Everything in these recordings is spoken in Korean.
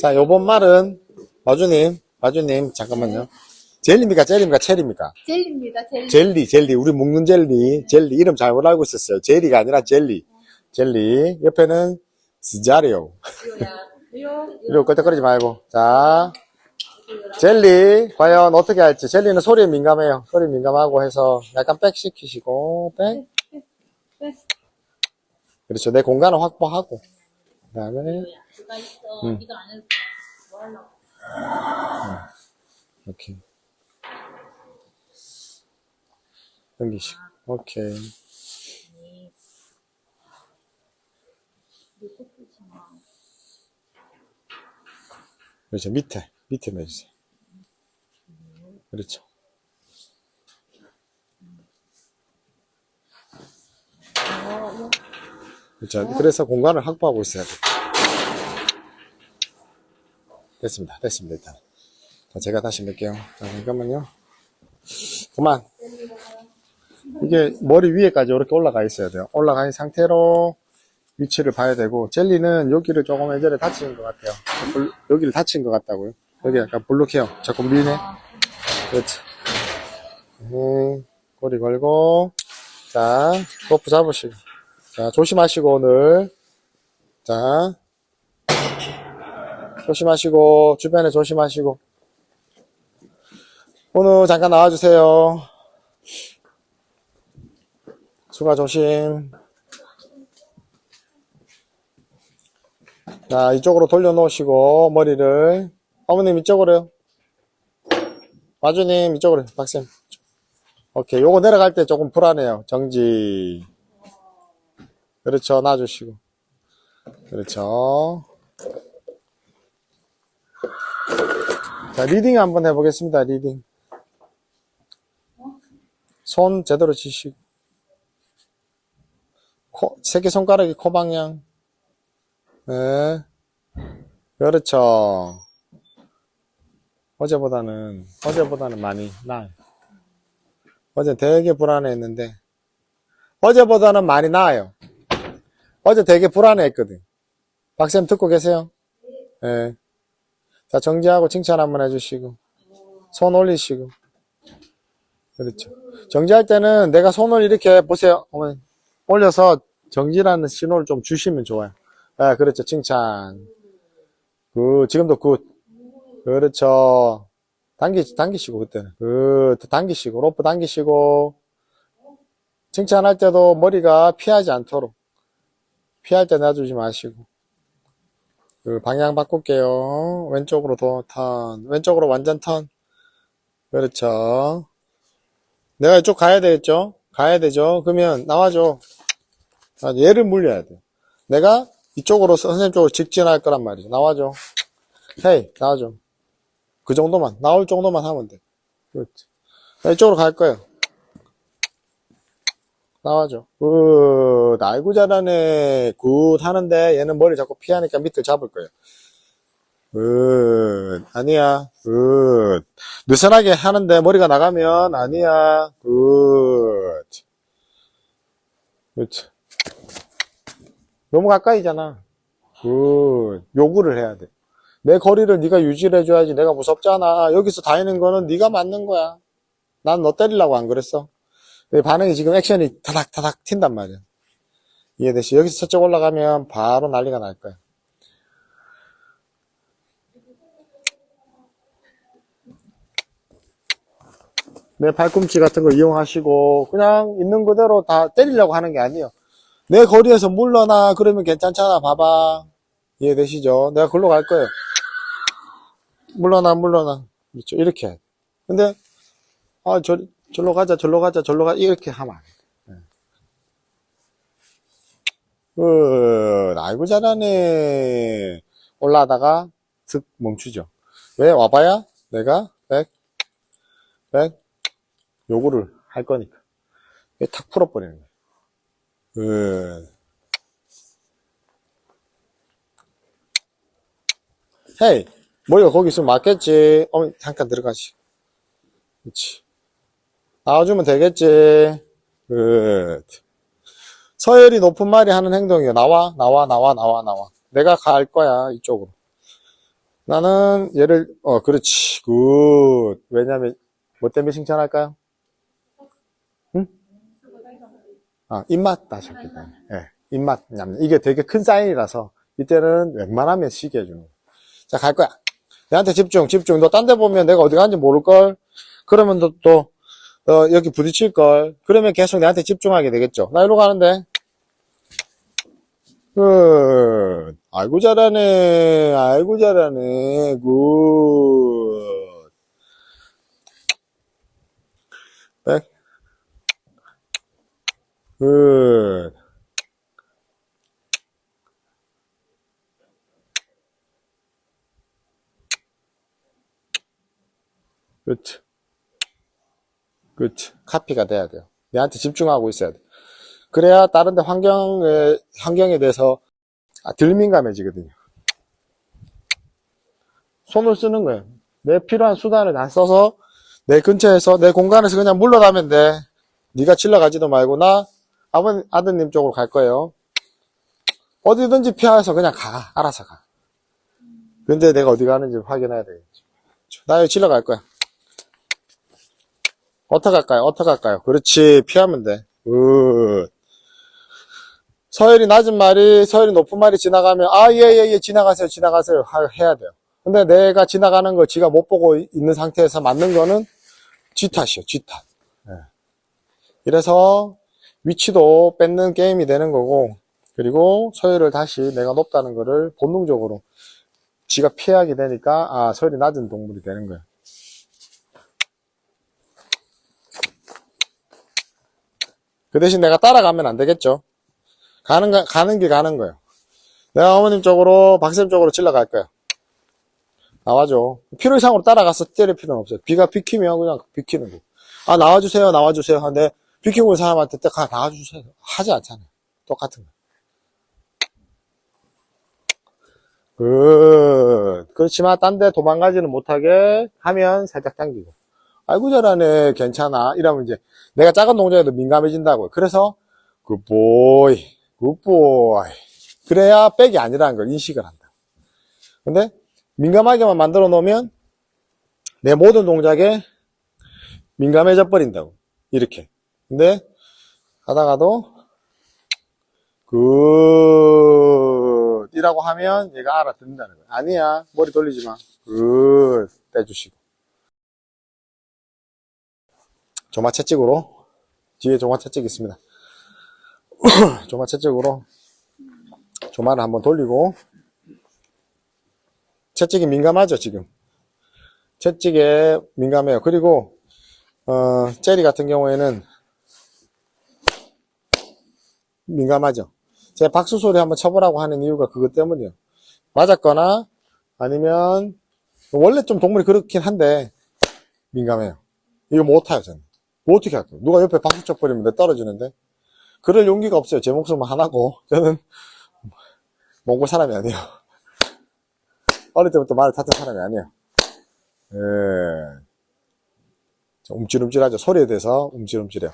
자, 요번 말은, 마주님, 마주님, 잠깐만요. 젤리입니까? 젤리입니까? 체리입니까? 젤리입니다, 젤리. 젤리, 젤리. 우리 먹는 젤리. 젤리. 이름 잘못 알고 있었어요. 젤리가 아니라 젤리. 젤리. 옆에는 스자리오. 요, 이리로 끄덕거리지 말고. 자. 젤리. 과연 어떻게 할지. 젤리는 소리에 민감해요. 소리에 민감하고 해서 약간 백 시키시고, 백. 백. 그렇죠. 내 공간을 확보하고. 그 다음에, 누가 있어. 음. 이거 안 해서 뭐 하려고. 이렇게. 넘기시고. 오케이. 그렇죠. 밑에, 밑에 매주세요. 그렇죠. 그렇죠. 그래서 공간을 확보하고 있어야 돼요. 됐습니다. 됐습니다. 일단. 자, 제가 다시 넣을게요. 자, 잠깐만요. 그만. 이게 머리 위에까지 이렇게 올라가 있어야 돼요. 올라가 있는 상태로 위치를 봐야 되고, 젤리는 여기를 조금 예전에 다친 것 같아요. 불- 여기를 다친 것 같다고요. 여기 약간 블록해요. 자꾸 밀네. 그렇죠. 음, 꼬리 걸고, 자, 버프 잡으시고. 자, 조심하시고, 오늘. 자, 조심하시고, 주변에 조심하시고. 오늘 잠깐 나와주세요. 수가 조심. 자, 이쪽으로 돌려놓으시고, 머리를. 어머님 이쪽으로요. 마주님 이쪽으로, 박쌤. 오케이. 요거 내려갈 때 조금 불안해요. 정지. 그렇죠. 놔주시고. 그렇죠. 자, 리딩 한번 해보겠습니다. 리딩. 손 제대로 치시고. 코, 새끼손가락이 코 방향. 네. 그렇죠. 어제보다는, 어제보다는 많이 나아요. 어제 되게 불안해했는데, 어제보다는 많이 나아요. 어제 되게 불안해했거든. 박쌤 듣고 계세요? 예. 자, 정지하고 칭찬 한번 해주시고, 손 올리시고. 그렇죠. 정지할 때는 내가 손을 이렇게, 보세요. 올려서 정지라는 신호를 좀 주시면 좋아요. 아, 그렇죠. 칭찬. 그, 지금도 굿. 그렇죠. 당기, 당기시고, 그때는. 그, 당기시고, 로프 당기시고. 칭찬할 때도 머리가 피하지 않도록. 피할 때 놔주지 마시고. 그, 방향 바꿀게요. 왼쪽으로 더 턴. 왼쪽으로 완전 턴. 그렇죠. 내가 이쪽 가야 되겠죠? 가야 되죠? 그러면 나와줘. 아, 얘를 물려야 돼. 내가 이쪽으로 선생님 쪽으로 직진할 거란 말이죠. 나와줘. 헤이, 나와줘. 그 정도만, 나올 정도만 하면 돼. 그렇지. 나 이쪽으로 갈 거예요. 나와줘. 굿, 아이고 잘하네. 굿 하는데 얘는 머리 자꾸 피하니까 밑을 잡을 거예요. 굿, 아니야. 굿. 느슨하게 하는데 머리가 나가면 아니야. 굿. 그렇지. 너무 가까이잖아. 굿. 요구를 해야 돼. 내 거리를 네가 유지를 해줘야지. 내가 무섭잖아. 여기서 다니는 거는 네가 맞는 거야. 난 너 때리려고 안 그랬어. 내 반응이 지금 액션이 타닥타닥 튄단 말이야. 이해되시? 여기서 저쪽 올라가면 바로 난리가 날 거야. 내 발꿈치 같은 거 이용하시고 그냥 있는 그대로 다 때리려고 하는 게 아니에요. 내 거리에서 물러나 그러면 괜찮잖아. 봐봐. 이해되시죠? 내가 글로 갈 거예요. 물러나 물러나. 이렇게. 해. 근데 아, 저, 절로 가자, 절로 가자, 절로 가자, 이렇게 하면 안 돼. 굿, 아이고, 잘하네. 올라다가, 슥, 멈추죠. 왜? 와봐야 내가, 백, 백, 요거를 할 거니까. 탁 풀어버리는 거야. 굿. 헤이, 머리가 거기 있으면 맞겠지. 어머니, 잠깐 들어가시. 그렇지. 나와주면 되겠지. 끝. 서열이 높은 말이 하는 행동이에요. 나와, 나와, 나와, 나와, 나와. 내가 갈 거야, 이쪽으로. 나는 얘를, 어, 그렇지. 굿. 왜냐면, 뭐 때문에 칭찬할까요? 응? 아, 입맛 다셨기 때문에. 예, 입맛. 냠. 이게 되게 큰 사인이라서, 이때는 웬만하면 시게 해주는 거야. 자, 갈 거야. 내한테 집중, 집중. 너 딴 데 보면 내가 어디 가는지 모를걸? 그러면 너 또, 어, 여기 부딪힐 걸? 그러면 계속 내한테 집중하게 되겠죠? 나 이리로 가는데. 굿. 아이고, 잘하네. 아이고, 잘하네. 굿. 백. 굿. 그치. 그치. 카피가 돼야 돼요. 내한테 집중하고 있어야 돼. 그래야 다른 데 환경에, 환경에 대해서 아, 덜 민감해지거든요. 손을 쓰는 거예요. 내 필요한 수단을 다 써서 내 근처에서 내 공간에서 그냥 물러가면 돼. 네가 질러가지도 말고 나 아버님 아드님 쪽으로 갈 거예요. 어디든지 피해서 그냥 가. 알아서 가. 근데 내가 어디 가는지 확인해야 되겠죠. 나 여기 질러갈 거야. 어떻게 할까요? 어떻게 할까요? 그렇지. 피하면 돼. 굿. 서열이 낮은 말이, 서열이 높은 말이 지나가면, 아, 예, 예, 예, 지나가세요, 지나가세요. 하- 해야 돼요. 근데 내가 지나가는 걸 지가 못 보고 있는 상태에서 맞는 거는 지 탓이요, 지 탓. 예. 이래서 위치도 뺏는 게임이 되는 거고, 그리고 서열을 다시 내가 높다는 거를 본능적으로 지가 피하게 되니까, 아, 서열이 낮은 동물이 되는 거예요. 그 대신 내가 따라가면 안 되겠죠. 가는, 가, 가는 길 가는 거예요. 내가 어머님 쪽으로, 박쌤 쪽으로 질러갈 거야. 나와줘. 필요 이상으로 따라가서 때릴 필요는 없어요. 비가 비키면 그냥 비키는 거. 아, 나와주세요, 나와주세요. 하는데, 비키고 있는 사람한테 딱 가, 나와주세요. 하지 않잖아요. 똑같은 거. 굿. 그렇지만, 딴 데 도망가지는 못하게 하면 살짝 당기고. 아이고, 잘하네. 괜찮아. 이러면 이제, 내가 작은 동작에도 민감해진다고요. 그래서, 굿보이, 굿보이. 그래야 백이 아니라는 걸 인식을 한다. 근데, 민감하게만 만들어 놓으면, 내 모든 동작에 민감해져 버린다고. 이렇게. 근데, 하다가도, 굿. 이라고 하면 얘가 알아듣는다는 거야. 아니야. 머리 돌리지 마. 굿. 떼주시고. 조마 채찍으로 뒤에 조마 채찍 있습니다. 조마 채찍으로 조마를 한번 돌리고 채찍이 민감하죠 지금 채찍에 민감해요. 그리고 어, 젤리 같은 경우에는 민감하죠. 제가 박수 소리 한번 쳐보라고 하는 이유가 그것 때문이에요. 맞았거나 아니면 원래 좀 동물이 그렇긴 한데 민감해요. 이거 못 타요 저는. 뭐 어떻게 할까요? 누가 옆에 박수 쳐버리면 내 떨어지는데? 그럴 용기가 없어요. 제 목숨은 하나고. 저는 몽골 사람이 아니에요. 어릴 때부터 말을 탔던 사람이 아니에요. 예. 저 움찔움찔하죠. 소리에 대해서 움찔움찔해요.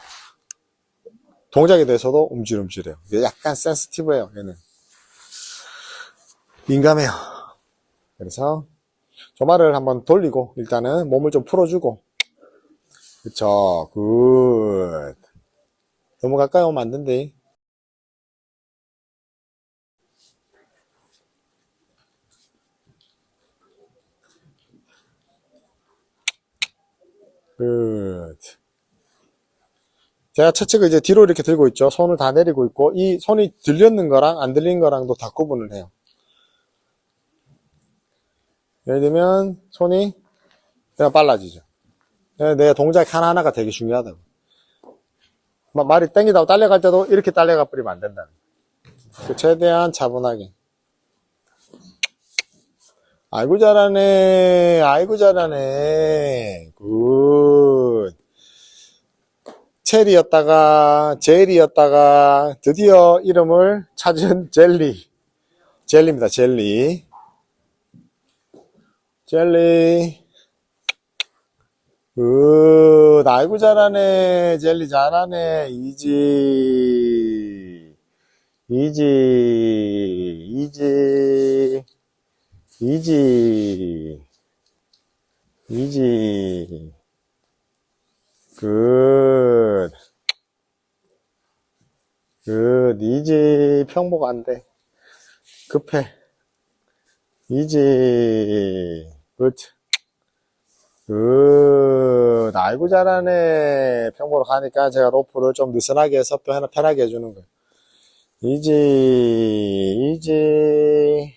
동작에 대해서도 움찔움찔해요. 약간 센스티브해요, 얘는. 민감해요. 그래서 조마를 한번 돌리고 일단은 몸을 좀 풀어주고 그쵸, 굿. 너무 가까이 오면 안 된대. 굿. 제가 채찍을 이제 뒤로 이렇게 들고 있죠. 손을 다 내리고 있고, 이 손이 들렸는 거랑 안 들린 거랑도 다 구분을 해요. 예를 들면, 손이 그냥 빨라지죠. 네, 내 동작 하나하나가 되게 중요하다고. 막 말이 땡기다고 딸려갈 때도 이렇게 딸려가 버리면 안 된다. 그 최대한 차분하게. 아이고 잘하네. 아이고 잘하네. 굿. 체리였다가 젤리였다가 드디어 이름을 찾은 젤리. 젤리입니다. 젤리. 젤리. 굿, 아이고 잘하네. 젤리 잘하네. 이지. 이지, 이지, 이지, 이지, 굿, 굿, 이지, 평보가 안 돼. 급해. 이지, 굿, 굿, 아이고 잘하네. 평보로 가니까 제가 로프를 좀 느슨하게 해서 편- 편하게 해주는 거예요. 이지, 이지,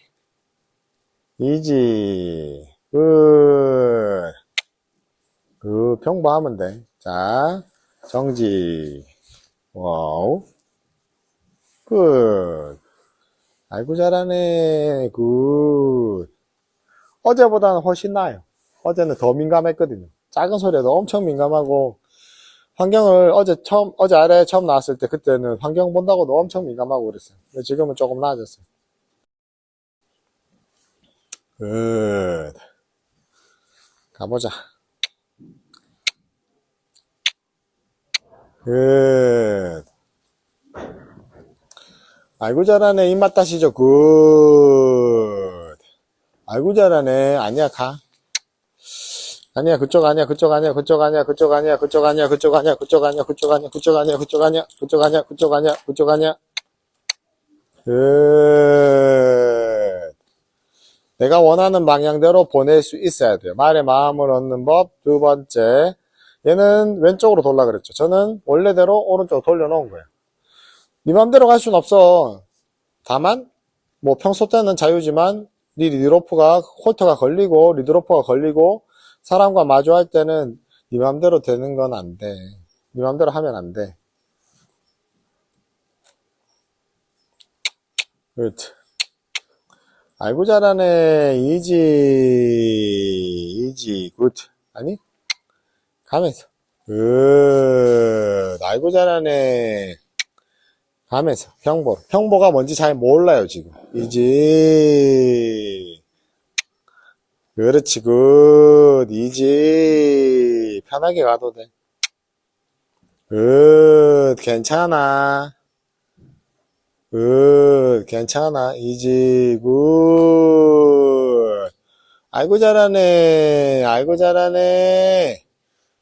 이지, 굿, 굿, 평보하면 돼. 자, 정지, 와우, 굿, 아이고 잘하네, 굿. 어제보다는 훨씬 나아요. 어제는 더 민감했거든요. 작은 소리에도 엄청 민감하고, 환경을 어제 처음, 어제 아래 처음 나왔을 때 그때는 환경 본다고도 엄청 민감하고 그랬어요. 근데 지금은 조금 나아졌어요. 굿. 가보자. 굿. 아이고 잘하네. 입맛 다시죠. 굿. 아이고 잘하네. 아니야, 가. 아니야, 그쪽 아니야, 그쪽 아니야, 그쪽 아니야, 그쪽 아니야, 그쪽 아니야, 그쪽 아니야, 그쪽 아니야, 그쪽 아니야, 그쪽 아니야, 그쪽 아니야, 그쪽 아니야, 그쪽 아니야, 그쪽 아니야. 끝. 내가 원하는 방향대로 보낼 수 있어야 돼요. 말의 마음을 얻는 법. 두 번째. 얘는 왼쪽으로 돌라 그랬죠. 저는 원래대로 오른쪽으로 돌려놓은 거예요. 네 맘대로 갈 수는 없어. 다만, 뭐 평소 때는 자유지만, 네 리드로프가, 홀터가 걸리고, 리드로프가 걸리고, 사람과 마주할 때는 네 맘대로 되는 건 안 돼. 네 맘대로 하면 안 돼. 굿. 아이고 잘하네. 이지, 이지, 굿. 아니? 가면서. 굿. 아이고 잘하네. 가면서. 평보. 평보가 뭔지 잘 몰라요, 지금. 이지. 그렇지, 굿. 이지. 편하게 가도 돼. 굿. 괜찮아. 굿. 괜찮아. 이지. 굿. 아이고 잘하네. 아이고 잘하네.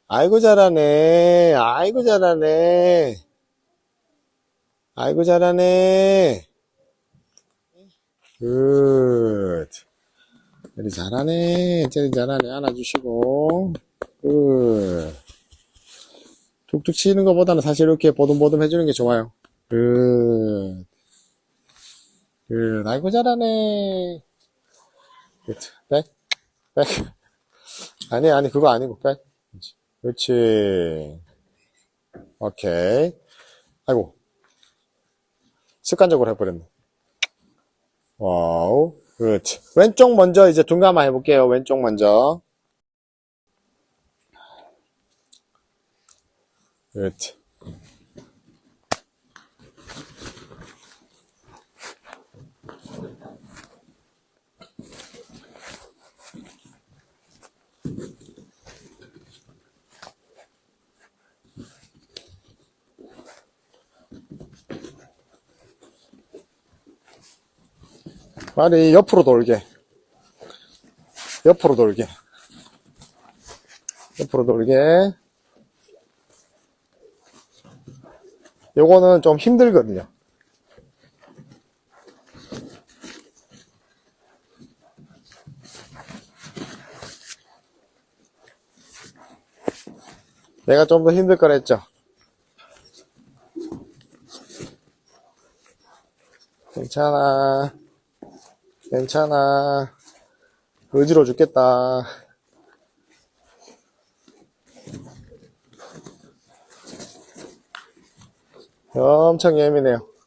아이고 잘하네. 아이고 잘하네. 아이고 잘하네. 굿. 제리 잘하네. 제리 잘하네. 안아주시고. 굿. 툭툭 치는 것보다는 사실 이렇게 보듬보듬 해주는 게 좋아요. 굿. 굿. 아이고 잘하네. 굿. 백. 백. 아니, 아니, 그거 아니고, 백. 그렇지. 오케이. 아이고. 습관적으로 해버렸네. 와우. 그렇지. 왼쪽 먼저 이제 둔감만 해볼게요. 왼쪽 먼저. 그렇지. 말이 옆으로 돌게. 옆으로 돌게. 옆으로 돌게. 요거는 좀 힘들거든요. 내가 좀 더 힘들 거랬죠. 괜찮아. 괜찮아. 어지러워 죽겠다. 엄청 예민해요.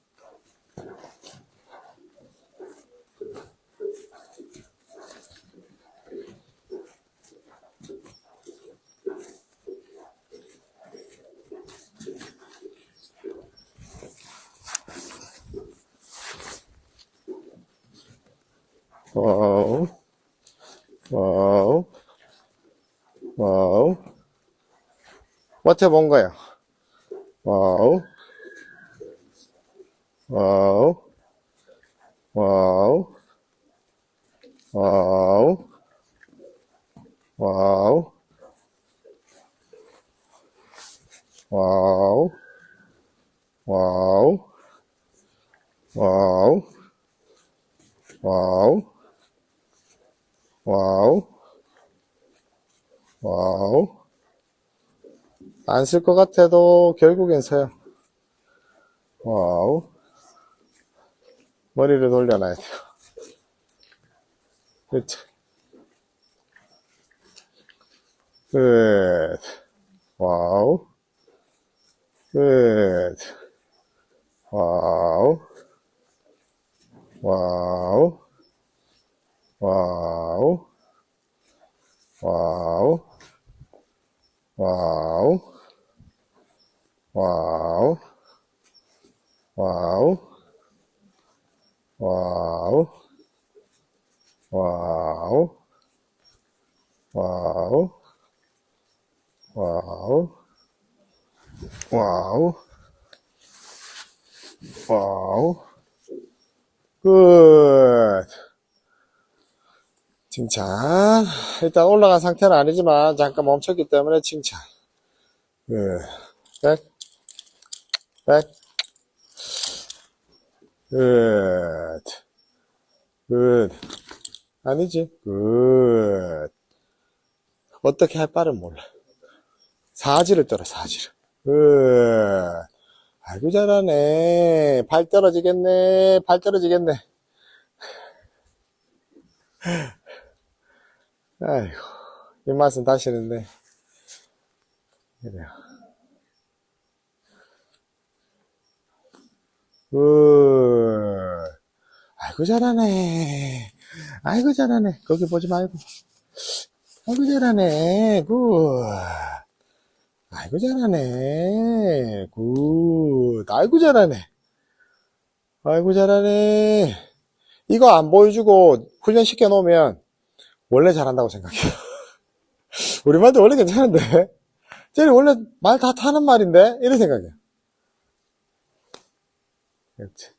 버텨본 거야. 와우. 와우, 와우, 와우, 와우, 와우, 와우, 와우, 와우, 와우, 와우. 안 쓸 것 같아도 결국엔 서요. 와우. 머리를 돌려놔야 돼요. 그렇죠. 끝. 와우. 끝. 와우. 와우. 와우. 와우. 와우. 와우. 와우. 와우. 와우. 와우. 와우. 와우. 와우. 끝. 칭찬. 일단 올라간 상태는 아니지만 잠깐 멈췄기 때문에 칭찬. 끝. 백. 백. 끝. 끝. 아니지. 끝. 어떻게 할 바를 몰라. 사지를 떨어, 사지를. 끝. 아이고, 잘하네. 발 떨어지겠네. 발 떨어지겠네. 아이고, 입맛은 다시는데. 그래요. 굿. 아이고, 잘하네. 아이고, 잘하네. 거기 보지 말고. 아이고, 잘하네. 굿. 아이고, 잘하네. 굿. 아이고, 잘하네. 아이고, 잘하네. 이거 안 보여주고 훈련시켜 놓으면 원래 잘한다고 생각해요. 우리 말도 원래 괜찮은데? 쟤는 원래 말 다 타는 말인데? 이런 생각이에요. 그렇지.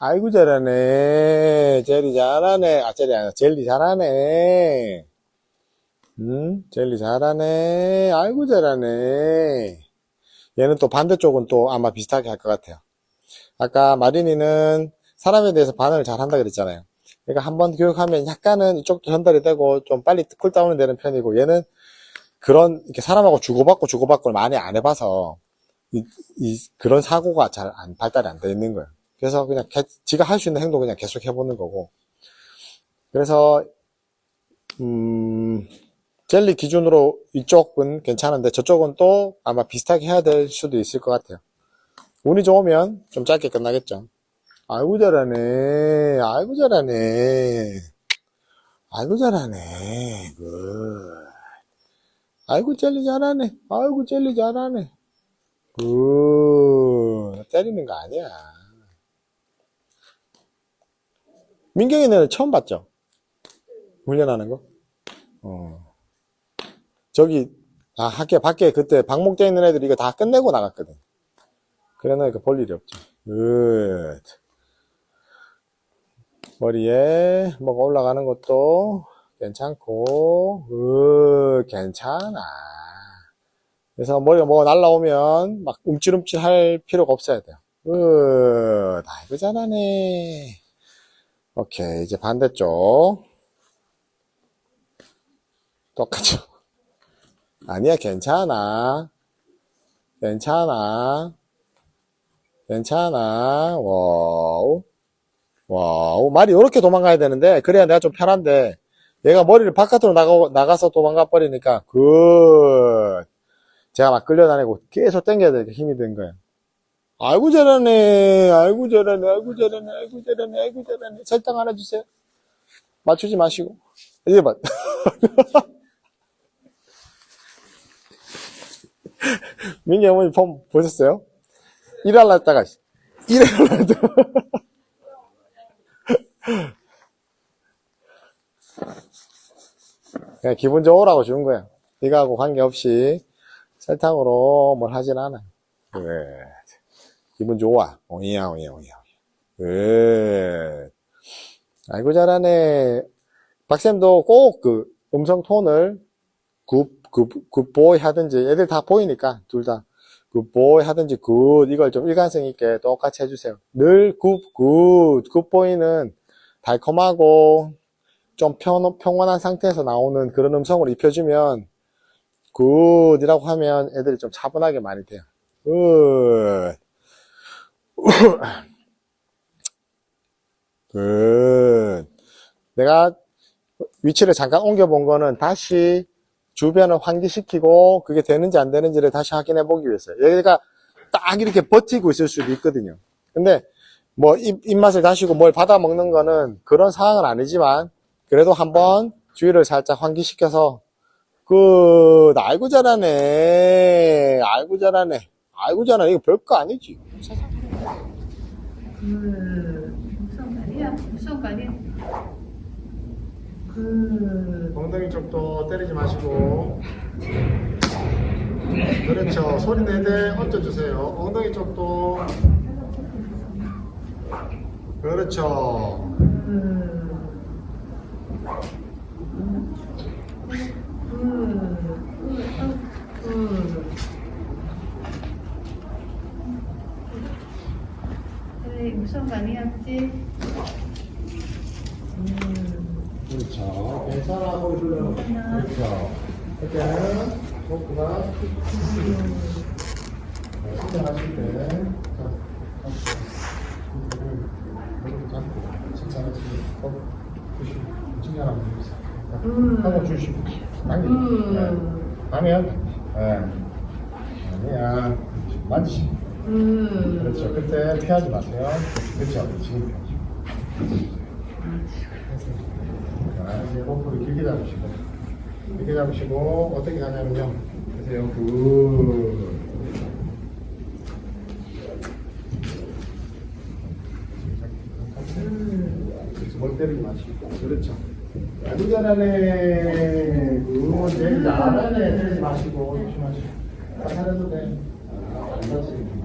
아이고, 잘하네. 젤리 잘하네. 아, 젤리 아니라 젤리 잘하네. 음, 젤리 잘하네. 아이고, 잘하네. 얘는 또 반대쪽은 또 아마 비슷하게 할 것 같아요. 아까 마린이는 사람에 대해서 반응을 잘 한다 그랬잖아요. 그러니까 한 번 교육하면 약간은 이쪽도 전달이 되고 좀 빨리 쿨다운이 되는 편이고 얘는 그런 이렇게 사람하고 주고받고 주고받고 많이 안 해봐서 이, 이- 그런 사고가 잘 안 발달이 안 돼 있는 거예요. 그래서 그냥 개- 지가 할 수 있는 행동 그냥 계속 해보는 거고. 그래서 음, 젤리 기준으로 이쪽은 괜찮은데 저쪽은 또 아마 비슷하게 해야 될 수도 있을 것 같아요. 운이 좋으면 좀 짧게 끝나겠죠. 아이고 잘하네. 아이고 잘하네. 아이고 잘하네. 굿. 아이고 젤리 잘하네. 아이고 젤리 잘하네. 굿. 때리는 거 아니야. 민경이네는 처음 봤죠? 훈련하는 거? 어. 저기, 아, 학교 밖에 그때 방목돼 있는 애들이 이거 다 끝내고 나갔거든. 그래 놓으니까 볼 일이 없죠. 굿. 머리에 뭐가 올라가는 것도 괜찮고, 굿, 괜찮아. 그래서 머리가 뭐가 날라오면 막 움찔움찔 할 필요가 없어야 돼요. 굿, 아이고 잘하네. 오케이, 이제 반대쪽. 똑같죠? 아니야, 괜찮아. 괜찮아. 괜찮아. 와우. 와우. 말이 이렇게 도망가야 되는데, 그래야 내가 좀 편한데, 얘가 머리를 바깥으로 나가, 나가서 도망가 버리니까, 굿. 제가 막 끌려다니고 계속 당겨야 되니까 힘이 든 거야. 아이고, 잘하네. 아이고, 잘하네. 아이고, 잘하네. 아이고, 잘하네. 아이고, 잘하네. 설탕 하나 주세요. 맞추지 마시고. 이제 봐. 민기 어머니 폼 보셨어요? 일하려 했다가, 일하려 했다가. 그냥 기분 좋으라고 준 거야. 이거하고 관계없이 설탕으로 뭘 하진 않아. 그래. 기분 좋아. 오이야, 오이야, 오이야. 굿. 아이고, 잘하네. 박쌤도 꼭 그 음성 톤을 굿, 굿, 굿보이 하든지, 애들 다 보이니까, 둘 다. 굿보이 하든지 굿, 이걸 좀 일관성 있게 똑같이 해주세요. 늘 굿, 굿, 굿보이는 달콤하고, 좀 평, 평온한 상태에서 나오는 그런 음성을 입혀주면, 굿이라고 하면 애들이 좀 차분하게 많이 돼요. 굿. 굿. 내가 위치를 잠깐 옮겨본 거는 다시 주변을 환기시키고 그게 되는지 안 되는지를 다시 확인해 보기 위해서요. 얘가 딱 이렇게 버티고 있을 수도 있거든요. 근데 뭐 입, 입맛을 다시고 뭘 받아 먹는 거는 그런 상황은 아니지만 그래도 한번 주위를 살짝 환기시켜서 그 알고 잘하네. 알고 잘하네. 알고 잘하네 이거 별거 아니지. 그 아니야? 무서운 거 아니야? 그 엉덩이 쪽도 때리지 마시고. 그렇죠. 소리 내되 얹어주세요. 엉덩이 쪽도. 그렇죠. 그 래 무서운 거 아니야, 그치? 그렇죠 괜찮아 소리 들려 그렇죠 그때는 속구가 신청하실 때 자, 잡고 칭찬하시고 어, 주시고 칭찬 한번 해주세요 하고 주시고 당기고 네. 하면 네. 아니야. 만지시고 그렇죠. 그때 피하지 마세요. 그렇죠. 지금 자, 이제 호프를 길게 잡으시고. 길게 잡으시고 어떻게 하냐면요. 보세요 굿 그래서 뭘 때리지 마시고. 그렇죠 아주 잘하네 굿 제일 잘하네 때리지 마시고 조심하시고 다 잘해도 돼 아, 안 다치고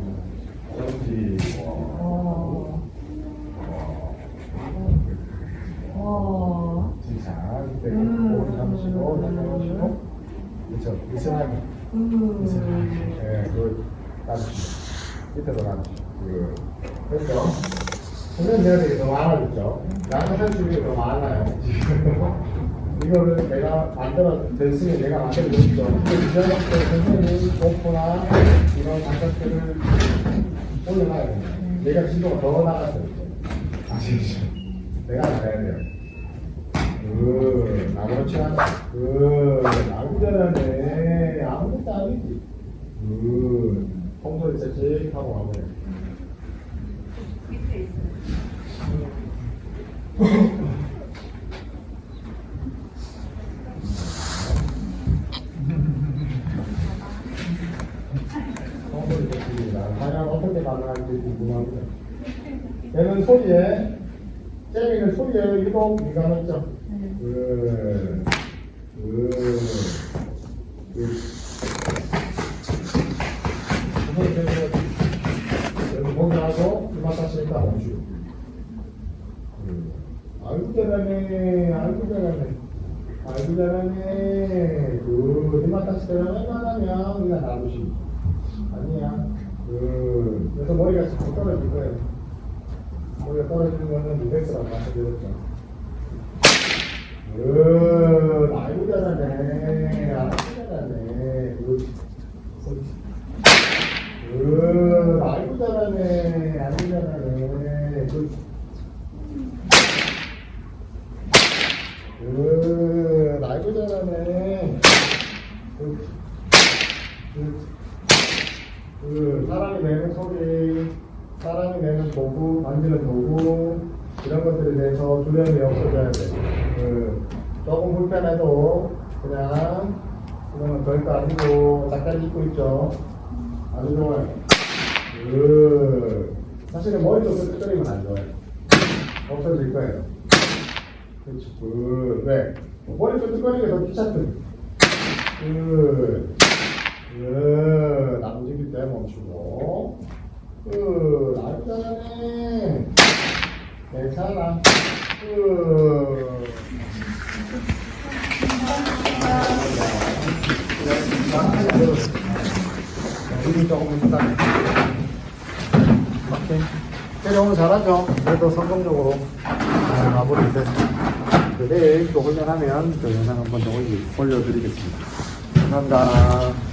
그렇지 진짜 그때 오래 잡으시고 잡으시고 그렇죠 이승하게 이승하게 예 그걸 놔주시고 밑에도 놔주시고 그 그렇죠 내가 되게 너무 많아졌죠. 나는 할 줄이 너무 많아요. 이거를 내가 만들어 됐으면 내가 만들어 줬죠 이제 선생님 오프나 이런 감각들을 올려놔야 돼요. 내가 진도가 더 나갔어요. 아시겠죠 내가 나가야 돼요. 그 아무렇지 않아 그 아무 잘하네. 아무것도 아니지. 그 통소리 째찍 하고 가보네 밑에 있어. 통소리 째찍입니다 과연 어떻게 반응할지 궁금합니다 얘는 소리에 잼이는 소리에 유독 민감했죠 그, 그, 그, 그걸 그래서 여기 보기 하고 이만 다시 일단 멈추고 그, 아이고 잘하네 아이고 잘하네 아이고 잘하네 그 이만 다시 들어가면 하면 그냥 놔두시고 아니야 그 그래서 머리가 자꾸 떨어질 거예요 머리가 떨어지는 거는 리렉스라고 말씀드렸죠 으, 아이고 잘하네. 아이고 잘하네. 그렇지. 그렇지. 으, 아이고 잘하네. 아이고 잘하네. 그렇지. 으, 아이고 잘하네. 그렇지. 그렇지. 그, 사람이 내는 소리, 사람이 내는 도구, 만지는 도구, 이런 것들에 대해서 두려움이 없어져야 돼. 그, 조금 불편해도 그냥 이거는 별거 아니고 작가리 입고 있죠. 아주 좋아요. 그, 사실은 머리 좀 끄덕거리면 안 좋아요. 없어질 거예요. 그렇죠. 그, 왜? 머리 끄덕거리는 게더 귀찮거든. 그, 그, 나머지 때 멈추고. 그, 아주 잘하네. 괜찮아. 으. 우리 조금 있다. 오케이. 오늘 잘하죠? 그래도 성공적으로 잘 마무리 됐습니다. 그 내일 또 훈련하면 또 영상 한번 더 올려드리겠습니다. 감사합니다.